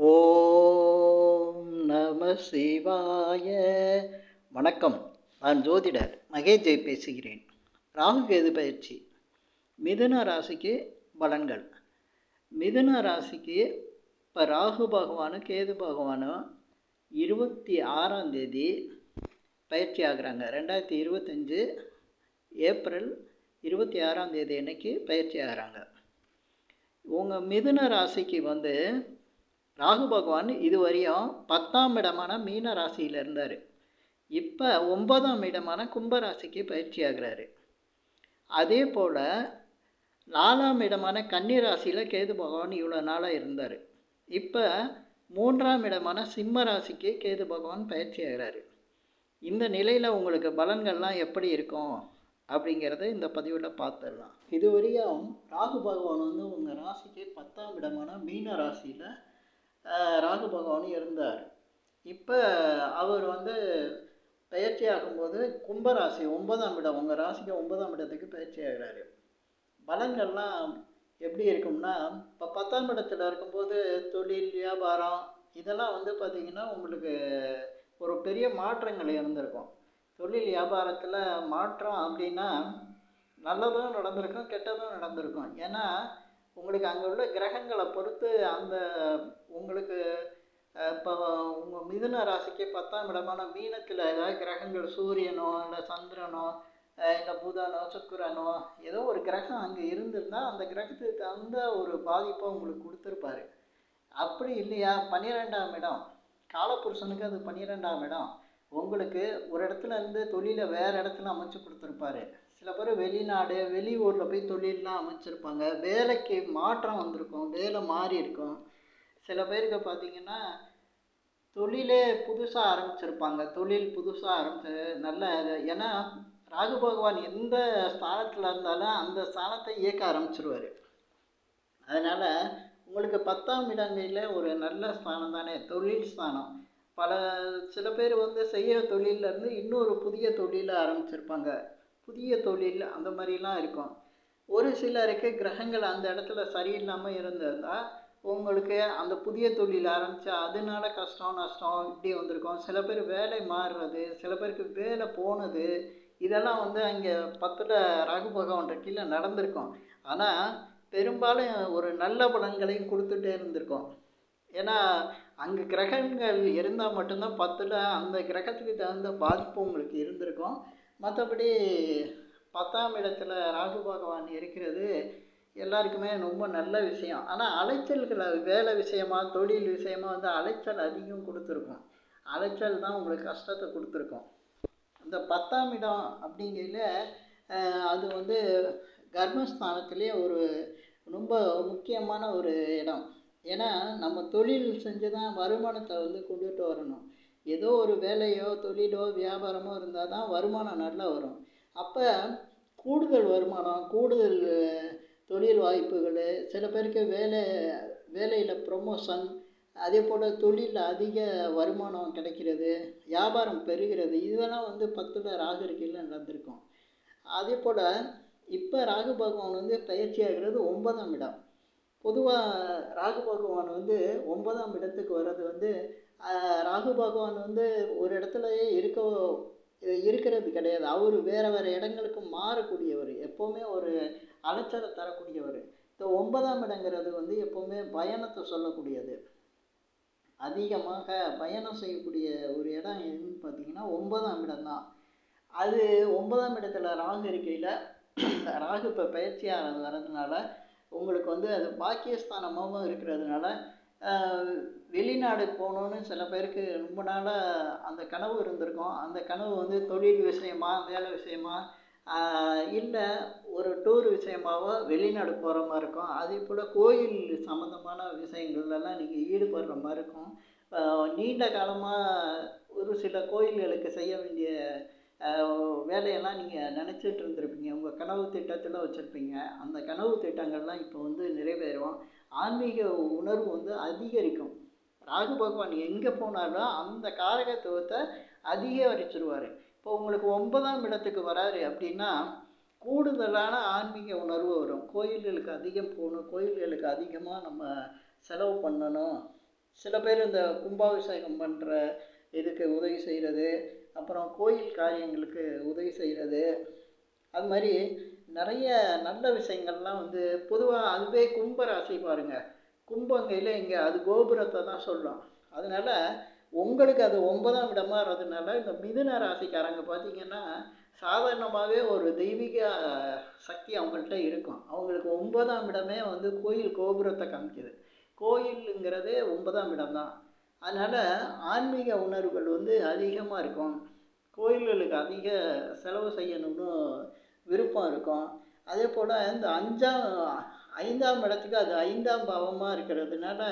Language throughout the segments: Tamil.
ஓம் நம சிவாய. வணக்கம். நான் ஜோதிடர் மகேஷ் ஜெய் பேசுகிறேன். ராகு கேது பயிற்சி. மிதுன ராசிக்கு பலன்கள். மிதுன ராசிக்கு இப்போ ராகு பகவானும் கேது பகவானும் இருபத்தி ஆறாம் தேதி பயிற்சி ஆகுறாங்க. ரெண்டாயிரத்தி இருபத்தஞ்சு ஏப்ரல் இருபத்தி ஆறாம் தேதி அன்னைக்கு பயிற்சி ஆகிறாங்க. உங்கள் மிதுன ராசிக்கு வந்து ராகு பகவான் இதுவரையும் பத்தாம் இடமான மீன ராசியில் இருந்தார். இப்போ ஒன்பதாம் இடமான கும்பராசிக்கு பயிற்சி ஆகிறாரு. அதே போல் நாலாம் இடமான கன்னி ராசியில் கேது பகவான் இவ்வளோ நாளாக இருந்தார். இப்போ மூன்றாம் இடமான சிம்ம ராசிக்கு கேது பகவான் பயிற்சி ஆகிறாரு. இந்த நிலையில் உங்களுக்கு பலன்கள்லாம் எப்படி இருக்கும்? அப்படிங்கிறத இந்த பதிவில் பார்த்துடலாம். இதுவரையும் ராகு பகவான் வந்து உங்கள் ராசிக்கு பத்தாம் இடமான மீன ராசியில் ராகு பகவானும் இருந்தார். இப்போ அவர் வந்து பயிற்சி ஆகும்போது கும்பராசி ஒன்பதாம் இடம் உங்கள் ராசிக்கு ஒன்பதாம் இடத்துக்கு பயிற்சி ஆகிறாரு. பலங்கள்லாம் எப்படி இருக்கும்னா இப்போ பத்தாம் இடத்துல இருக்கும்போது தொழில் வியாபாரம் இதெல்லாம் வந்து பார்த்திங்கன்னா உங்களுக்கு ஒரு பெரிய மாற்றங்கள் இருந்திருக்கும். தொழில் வியாபாரத்தில் மாற்றம் அப்படின்னா நல்லதும் நடந்திருக்கும் கெட்டதும் நடந்திருக்கும். ஏன்னா உங்களுக்கு அங்கே உள்ள கிரகங்களை பொறுத்து அந்த உங்களுக்கு இப்போ உங்கள் மிதுன ராசிக்கு பத்தாம் இடமான மீனத்தில் ஏதாவது கிரகங்கள் சூரியனோ இல்லை சந்திரனோ இல்லை புதனோ சுக்கரனோ ஏதோ ஒரு கிரகம் அங்கே இருந்திருந்தால் அந்த கிரகத்துக்கு தகுந்த ஒரு பாதிப்பை உங்களுக்கு கொடுத்துருப்பாரு. அப்படி இல்லையா? பன்னிரெண்டாம் இடம். காலப்புருஷனுக்கு அது பன்னிரெண்டாம் இடம். உங்களுக்கு ஒரு இடத்துல இருந்து தொழிலை வேறு இடத்துல அமைச்சு கொடுத்துருப்பாரு. சில பேர் வெளிநாடு வெளியூரில் போய் தொழிலெலாம் அமைச்சிருப்பாங்க. வேலைக்கு மாற்றம் வந்திருக்கும் வேலை மாறி இருக்கும். சில பேருக்கு பார்த்திங்கன்னா தொழிலே புதுசாக ஆரம்பிச்சிருப்பாங்க. தொழில் புதுசாக ஆரம்பிச்சு நல்ல ஏன்னா ராகு பகவான் எந்த ஸ்தானத்தில் இருந்தாலும் அந்த ஸ்தானத்தை இயக்க ஆரம்பிச்சிருவார். அதனால் உங்களுக்கு பத்தாம் இடங்களில் ஒரு நல்ல ஸ்தானம் தானே தொழில் ஸ்தானம். பல சில பேர் வந்து செய்ய தொழிலேருந்து இன்னொரு புதிய தொழிலை ஆரம்பிச்சிருப்பாங்க. புதிய தொழில் அந்த மாதிரிலாம் இருக்கும். ஒரு சிலருக்கு கிரகங்கள் அந்த இடத்துல சரியில்லாமல் இருந்திருந்தால் உங்களுக்கு அந்த புதிய தொழில் ஆரம்பித்தா அதனால கஷ்டம் நஷ்டம் இப்படி வந்திருக்கும். சில பேர் வேலை மாறுறது சில பேருக்கு வேலை போனது இதெல்லாம் வந்து அங்கே பத்தில் ராகு பகவான்ற கீழே நடந்திருக்கும். ஆனால் பெரும்பாலும் ஒரு நல்ல பலன்களையும் கொடுத்துட்டே இருந்திருக்கும். ஏன்னா அங்கே கிரகங்கள் இருந்தால் மட்டும்தான் பத்தில் அந்த கிரகத்துக்கு தகுந்த பாதிப்பு உங்களுக்கு இருந்திருக்கும். மற்றபடி பத்தாம் இடத்துல ராகு பகவான் இருக்கிறது எல்லாருக்குமே ரொம்ப நல்ல விஷயம். ஆனால் அலைச்சல்களை வேலை விஷயமா தொழில் விஷயமா வந்து அலைச்சல் அதிகம் கொடுத்துருக்கும். அலைச்சல் தான் உங்களுக்கு கஷ்டத்தை கொடுத்துருக்கும். இந்த பத்தாம் இடம் அப்படிங்கையில் அது வந்து கர்மஸ்தானத்துலேயே ஒரு ரொம்ப முக்கியமான ஒரு இடம். ஏன்னா நம்ம தொழில் செஞ்சு தான் வருமானத்தை வந்து கொண்டுட்டு வரணும். ஏதோ ஒரு வேலையோ தொழிலோ வியாபாரமோ இருந்தால் தான் வருமானம் நல்லா வரும். அப்போ கூடுதல் வருமானம் கூடுதல் தொழில் வாய்ப்புகள் சில பேருக்கு வேலை வேலையில் ப்ரொமோஷன் அதே போல் தொழிலில் அதிக வருமானம் கிடைக்கிறது வியாபாரம் பெறுகிறது இதெல்லாம் வந்து பத்தில் ராகு இருக்கையில் நடந்திருக்கும். அதே போல் இப்போ ராகு பகவான் வந்து பயிற்சி ஆகிறது ஒன்பதாம் இடம். பொதுவாக ராகு பகவான் வந்து ஒன்பதாம் இடத்துக்கு வர்றது வந்து ராகு பகவான் வந்து ஒரு இடத்துலயே இருக்க இருக்கிறது கிடையாது. அவர் வேறு வேறு இடங்களுக்கு மாறக்கூடியவர். எப்போவுமே ஒரு அலைச்சலை தரக்கூடியவர். இந்த ஒன்பதாம் இடங்கிறது வந்து எப்போவுமே பயணத்தை சொல்லக்கூடியது. அதிகமாக பயணம் செய்யக்கூடிய ஒரு இடம் எதுன்னு பார்த்தீங்கன்னா ஒன்பதாம் இடம்தான். அது ஒன்பதாம் இடத்துல ராகு இருக்கையில் ராகு இப்போ பயிற்சியாக வர்றதுனால உங்களுக்கு வந்து அது பாக்கியஸ்தானமாகவும் இருக்கிறதுனால வெளிநாடு போகணுன்னு சில பேருக்கு ரொம்ப நாளாக அந்த கனவு இருந்திருக்கும். அந்த கனவு வந்து தொழில் விஷயமா வேலை விஷயமா இல்லை ஒரு டூர் விஷயமாவோ வெளிநாடு போகிற மாதிரி இருக்கும். அதே போல் கோயில் சம்மந்தமான விஷயங்கள்லாம் நீங்கள் ஈடுபடுற மாதிரி இருக்கும். நீண்ட காலமாக ஒரு சில கோயில்களுக்கு செய்ய வேண்டிய வேலையெல்லாம் நீங்கள் நினச்சிட்டு இருந்திருப்பீங்க. உங்கள் கனவு திட்டத்தில் வச்சுருப்பீங்க. அந்த கனவு திட்டங்கள்லாம் இப்போ வந்து நிறைவேறும். ஆன்மீக உணர்வு வந்து அதிகரிக்கும். ராகு பகவான் எங்கே போனாலும் அந்த காரகத்துவத்தை அதிகரிச்சிருவார். இப்போ உங்களுக்கு ஒன்பதாம் இடத்துக்கு வராரு அப்படின்னா கூடுதலான ஆன்மீக உணர்வு வரும். கோயில்களுக்கு அதிகம் போகணும் கோயில்களுக்கு அதிகமாக நம்ம செலவு பண்ணணும். சில பேர் இந்த கும்பாபிஷேகம் பண்ணுற இதுக்கு உதவி செய்கிறது அப்புறம் கோயில் காரியங்களுக்கு உதவி செய்கிறது அது மாதிரி நிறைய நல்ல விஷயங்கள்லாம் வந்து பொதுவாக அதுவே கும்ப ராசி பாருங்க. கும்பங்கையில் இங்கே அது கோபுரத்தை தான் சொல்லும். அதனால் உங்களுக்கு அது ஒன்பதாம் இடமாக இருக்கிறதுனால இந்த மிதுன ராசிக்காரங்க பார்த்திங்கன்னா சாதாரணமாகவே ஒரு தெய்வீக சக்தி அவங்கள்ட்ட இருக்கும். அவங்களுக்கு ஒன்பதாம் இடமே வந்து கோயில் கோபுரத்தை காமிக்குது. கோயிலுங்கிறதே ஒன்பதாம் இடம்தான் அதனால் ஆன்மீக உணர்வுகள் வந்து அதிகமாக இருக்கும். கோயில்களுக்கு அதிக செலவு செய்யணும்னு விருப்பம் இருக்கும். அதே போல் இந்த அஞ்சாம் ஐந்தாம் இடத்துக்கு அது ஐந்தாம் பாவமாக இருக்கிறதுனால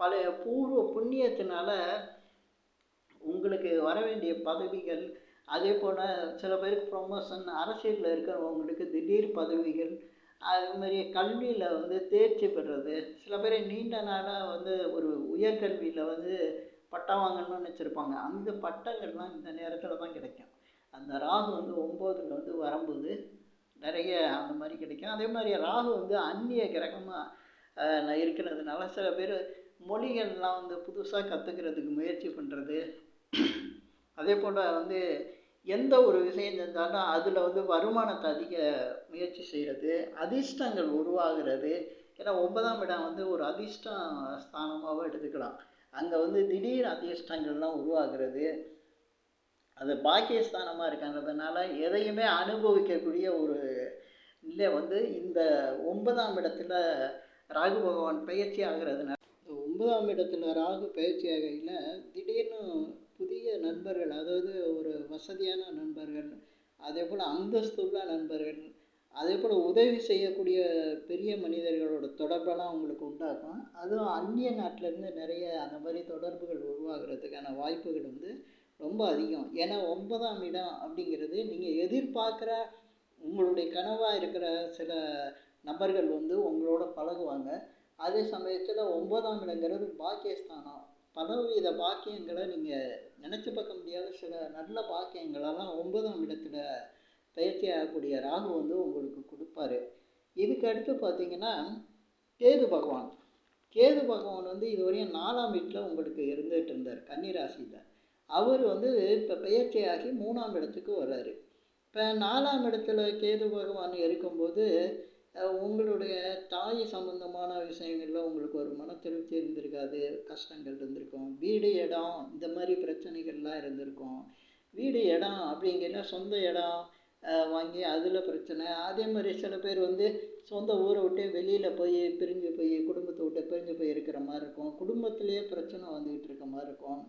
பழைய பூர்வ புண்ணியத்தினால உங்களுக்கு வர வேண்டிய பதவிகள் அதே போல் சில பேருக்கு ப்ரொமோஷன் அரசியலில் இருக்கிறவங்களுக்கு திடீர் பதவிகள் அதுமாரி கல்வியில் வந்து தேர்ச்சி பெறுறது. சில பேர் நீண்ட நாளாக வந்து ஒரு உயர்கல்வியில் வந்து பட்டம் வாங்கணும்னு நினச்சிருப்பாங்க அந்த பட்டங்கள்லாம் இந்த நேரத்தில் தான் கிடைக்கும். அந்த ராகு வந்து ஒம்போதில் வந்து வரும்போது நிறைய அந்த மாதிரி கிடைக்கும். அதே மாதிரி ராகு வந்து அந்நிய கிரகமாக இருக்கிறதுனால சில பேர் மொழிகள்லாம் வந்து புதுசாக கற்றுக்கிறதுக்கு முயற்சி பண்ணுறது அதே போல் வந்து எந்த ஒரு விஷயம் செஞ்சாலும் அதில் வந்து வருமானத்தை அதிக முயற்சி செய்கிறது அதிர்ஷ்டங்கள் உருவாகிறது. ஏன்னா ஒன்பதாம் இடம் வந்து ஒரு அதிர்ஷ்டம் ஸ்தானமாகவும் எடுத்துக்கலாம். அங்கே வந்து திடீர் அதிர்ஷ்டங்கள்லாம் உருவாகிறது. அது பாக்கியஸ்தானமாக இருக்கின்றதுனால எதையுமே அனுபவிக்கக்கூடிய ஒரு நிலை வந்து இந்த ஒன்பதாம் இடத்துல ராகு பகவான் பயிற்சி ஆகிறதுனால. இந்த ஒன்பதாம் இடத்துல ராகு பயிற்சி ஆகையில் திடீர்னு புதிய நண்பர்கள் அதாவது ஒரு வசதியான நண்பர்கள் அதே போல் அந்தஸ்துள்ள நண்பர்கள் அதே போல் உதவி செய்யக்கூடிய பெரிய மனிதர்களோட தொடர்பெல்லாம் உங்களுக்கு உண்டாகும். அதுவும் அந்நிய நாட்டிலேருந்து நிறைய அந்த மாதிரி தொடர்புகள் உருவாகிறதுக்கான வாய்ப்புகள் வந்து ரொம்ப அதிகம். ஏன்னா ஒன்பதாம் இடம் அப்படிங்கிறது நீங்கள் எதிர்பார்க்குற உங்களுடைய கனவாக இருக்கிற சில நபர்கள் வந்து உங்களோட பழகுவாங்க. அதே சமயத்தில் ஒன்பதாம் இடங்கிறது பாக்கியஸ்தானம். பலவித பாக்கியங்களை நீங்கள் நினச்சி பார்க்க முடியாத சில நல்ல பாக்கியங்களெல்லாம் ஒன்பதாம் இடத்துல பயிற்சி ஆகக்கூடிய ராகு வந்து உங்களுக்கு கொடுப்பாரு. இதுக்கு அடுத்து பார்த்தீங்கன்னா கேது பகவான். கேது பகவான் வந்து இதுவரையும் நாலாம் வீட்டில் உங்களுக்கு இருந்துகிட்டு இருந்தார். கன்னிராசியில். அவர் வந்து இப்போ பெயர்ச்சியாகி மூணாம் இடத்துக்கு வர்றாரு. இப்போ நாலாம் இடத்துல கேது பகவான் இருக்கும்போது உங்களுடைய தாய் சம்பந்தமான விஷயங்களில் உங்களுக்கு ஒரு மன திருப்தி இருந்திருக்காது கஷ்டங்கள் இருந்திருக்கும். வீடு இடம் இந்த மாதிரி பிரச்சனைகள்லாம் இருந்திருக்கும். வீடு இடம் அப்படிங்கிற சொந்த இடம் வாங்கி அதில் பிரச்சனை. அதே மாதிரி சில பேர் வந்து சொந்த ஊரை விட்டு வெளியில் போய் பிரிஞ்சு போய் குடும்பத்தை விட்டு பிரிஞ்சு போய் இருக்கிற மாதிரி இருக்கும். குடும்பத்திலேயே பிரச்சனை வந்துக்கிட்டு இருக்க மாதிரி இருக்கும்.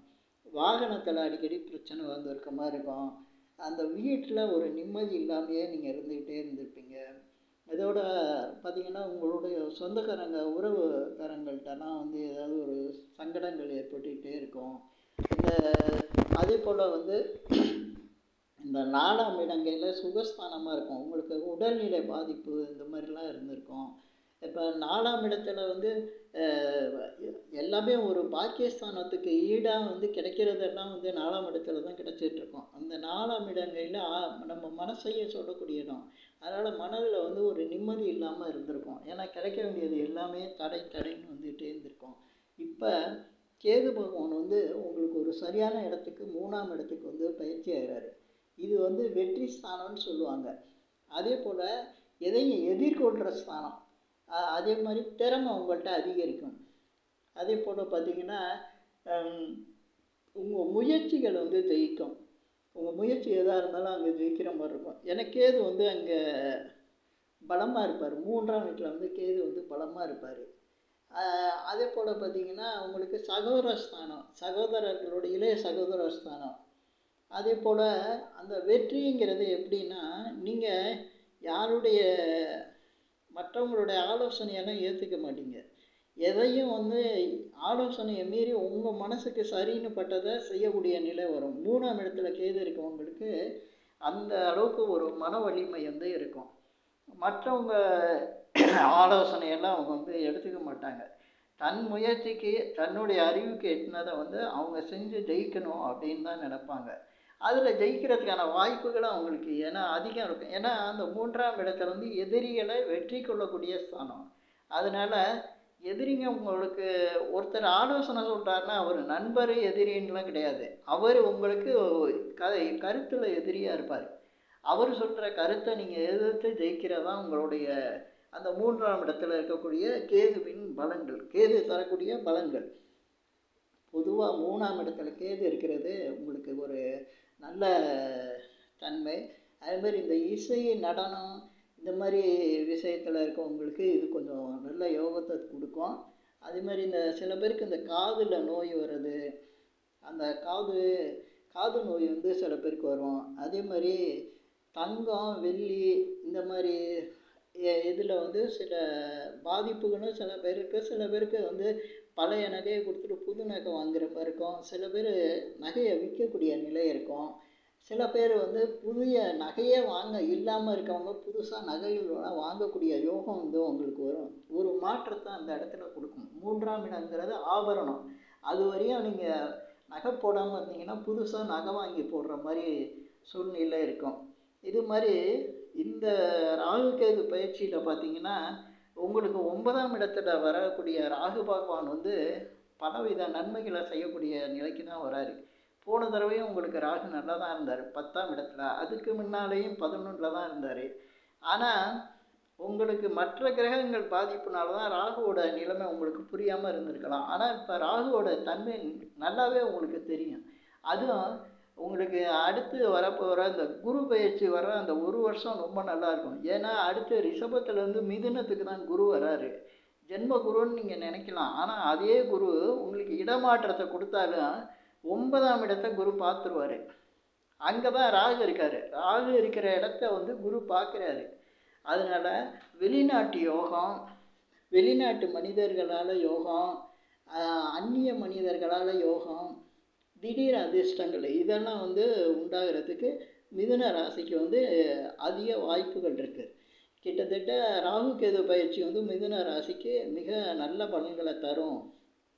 வாகனத்தில் அடிக்கடி பிரச்சனை வந்து இருக்க மாதிரி இருக்கும். அந்த வீட்டில் ஒரு நிம்மதி இல்லாமையே நீங்கள் இருந்துக்கிட்டே இருந்திருப்பீங்க. இதோட பார்த்திங்கன்னா உங்களுடைய சொந்தக்காரங்க உறவுக்காரங்கள்ட்டலாம் வந்து ஏதாவது ஒரு சங்கடங்கள் ஏற்பட்டுக்கிட்டே இருக்கும். இந்த அதே போல் வந்து இந்த நாலாம் இடங்கையில் சுகஸ்தானமாக இருக்கும். உங்களுக்கு உடல்நிலை பாதிப்பு இந்த மாதிரிலாம் இருந்திருக்கும். இப்போ நாலாம் இடத்துல வந்து எல்லாமே ஒரு பாக்கியஸ்தானத்துக்கு ஈடாக வந்து கிடைக்கிறதெல்லாம் வந்து நாலாம் இடத்துல தான் கிடச்சிட்ருக்கோம் அந்த நாலாம் இடங்களில் நம்ம மனசையும் சொல்லக்கூடிய இடம். அதனால் மனதில் வந்து ஒரு நிம்மதி இல்லாமல் இருந்திருக்கும். ஏன்னா கிடைக்க வேண்டியது எல்லாமே தடை தடைன்னு வந்துகிட்டே இருந்திருக்கும். இப்போ கேது பகவான் வந்து உங்களுக்கு ஒரு சரியான இடத்துக்கு மூணாம் இடத்துக்கு வந்து பயிற்சி ஆகிறாரு இது வந்து வெற்றி ஸ்தானம்னு சொல்லுவாங்க. அதே போல் எதையும் எதிர்கொள்கிற ஸ்தானம். அதே மாதிரி திறமை உங்கள்கிட்ட அதிகரிக்கும். அதே போல் பார்த்தீங்கன்னா உங்கள் முயற்சிகள் வந்து ஜெயிக்கும். உங்கள் முயற்சி எதாக இருந்தாலும் அங்கே ஜெயிக்கிற மாதிரி இருக்கும். ஏன்னா கேது வந்து அங்கே பலமாக இருப்பார். மூன்றாம் வீட்டில் வந்து கேது வந்து பலமாக இருப்பார். அதே போல் பார்த்தீங்கன்னா உங்களுக்கு சகோதர ஸ்தானம் சகோதரர்களோட இளைய சகோதர ஸ்தானம். அதே போல் அந்த வெற்றிங்கிறது எப்படின்னா நீங்கள் யாருடைய மற்றவங்களுடைய ஆலோசனையெல்லாம் ஏற்றுக்க மாட்டீங்க. எதையும் வந்து ஆலோசனையை மீறி உங்கள் மனசுக்கு சரின்னு பட்டதை செய்யக்கூடிய நிலை வரும். மூணாம் இடத்துல கேது இருக்கவங்களுக்கு அந்த அளவுக்கு ஒரு மன வலிமை வந்து இருக்கும். மற்றவங்க ஆலோசனையெல்லாம் அவங்க வந்து எடுத்துக்க மாட்டாங்க. தன் முயற்சிக்கு தன்னுடைய அறிவுக்கு எட்டினதை வந்து அவங்க செஞ்சு ஜெயிக்கணும் அப்படின்னு தான் நினப்பாங்க. அதில் ஜெயிக்கிறதுக்கான வாய்ப்புகளும் அவங்களுக்கு ஏன்னா அதிகம் இருக்கும். ஏன்னா அந்த மூன்றாம் இடத்துல வந்து எதிரிகளை வெற்றி கொள்ளக்கூடிய ஸ்தானம். அதனால் எதிரிங்க உங்களுக்கு ஒருத்தர் ஆலோசனை சொல்கிறாருன்னா அவர் நண்பர் எதிரின்லாம் கிடையாது. அவர் உங்களுக்கு க கருத்தில் எதிரியாக இருப்பார். அவர் சொல்கிற கருத்தை நீங்கள் எதிர்த்து ஜெயிக்கிறதா உங்களுடைய அந்த மூன்றாம் இடத்துல இருக்கக்கூடிய கேதுவின் பலன்கள் கேது தரக்கூடிய பலன்கள் பொதுவாக மூணாம் இடத்துல கேது இருக்கிறது உங்களுக்கு ஒரு நல்ல தன்மை. அதேமாதிரி இந்த இசை நடனம் இந்த மாதிரி விஷயத்தில் இருக்கவங்களுக்கு இது கொஞ்சம் நல்ல யோகத்தை கொடுக்கும். அதே மாதிரி இந்த சில பேருக்கு இந்த காதில் நோய் வருது அந்த காது காது நோய் வந்து சில பேருக்கு வரும். அதே மாதிரி தங்கம் வெள்ளி இந்த மாதிரி இதில் வந்து சில பாதிப்புகளும் சில பேருக்கு சில பேருக்கு வந்து பழைய நகையை கொடுத்துட்டு புது நகை வாங்குறப்ப இருக்கும் சில பேர் நகையை விற்கக்கூடிய நிலை இருக்கும். சில பேர் வந்து புதிய நகையே வாங்க இல்லாமல் இருக்கவங்க புதுசாக நகைகள் வாங்கக்கூடிய யோகம் வந்து உங்களுக்கு வரும். ஒரு மாற்றத்தை அந்த இடத்துல கொடுக்கும். மூன்றாம் இடங்கிறது ஆபரணம். அது வரையும் நீங்கள் நகை போடாமல் இருந்தீங்கன்னா புதுசாக நகை வாங்கி போடுற மாதிரி சூழ்நிலை இருக்கும். இது மாதிரி இந்த ராகு கேது பயிற்சியில் பார்த்தீங்கன்னா உங்களுக்கு ஒன்பதாம் இடத்துல வரக்கூடிய ராகு பகவான் வந்து பலவித நன்மைகளை செய்யக்கூடிய நிலைக்கு தான் வராரு. போன தடவையும் உங்களுக்கு ராகு நல்லா தான் இருந்தார். பத்தாம் இடத்துல. அதுக்கு முன்னாலேயும் பதினொன்றில் தான் இருந்தார். ஆனால் உங்களுக்கு மற்ற கிரகங்கள் பாதிப்புனால தான் ராகுவோட நிலைமை உங்களுக்கு புரியாமல் இருந்திருக்கலாம். ஆனால் இப்போ ராகுவோட தன்மை நல்லாவே உங்களுக்கு தெரியும். அதுவும் உங்களுக்கு அடுத்து வரப்போகிற இந்த குரு பயிற்சி வர அந்த ஒரு வருஷம் ரொம்ப நல்லாயிருக்கும் ஏன்னா அடுத்து ரிஷபத்துலேருந்து மிதுனத்துக்கு தான் குரு வராரு. ஜென்ம குருன்னு நீங்கள் நினைக்கலாம். ஆனால் அதே குரு உங்களுக்கு இடமாற்றத்தை கொடுத்தாலும் ஒன்பதாம் இடத்த குரு பார்த்துருவாரு. அங்கே தான் ராகு இருக்கார். ராகு இருக்கிற இடத்த வந்து குரு பார்க்குறாரு. அதனால் வெளிநாட்டு யோகம் வெளிநாட்டு மனிதர்களால் யோகம் அந்நிய மனிதர்களால் யோகம் திடீர் அதிர்ஷ்டங்கள் இதெல்லாம் வந்து உண்டாகிறதுக்கு மிதுன ராசிக்கு வந்து அதிக வாய்ப்புகள் இருக்குது கிட்டத்தட்ட ராகு கேது பயிற்சி வந்து மிதுன ராசிக்கு மிக நல்ல பலன்களை தரும்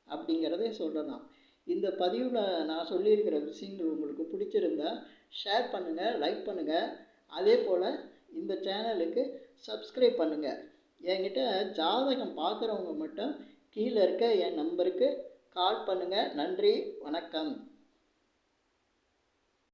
அப்படிங்கிறதே சொல்லலாம் இந்த பதிவில் நான் சொல்லியிருக்கிற விஷயங்கள் உங்களுக்கு பிடிச்சிருந்தா ஷேர் பண்ணுங்கள் லைக் பண்ணுங்கள் அதே போல் இந்த சேனலுக்கு சப்ஸ்கிரைப் பண்ணுங்கள் என்கிட்ட ஜாதகம் பார்க்குறவங்க மட்டும் கீழே இருக்க என் நம்பருக்கு கால் பண்ணுங்கள் நன்றி வணக்கம்.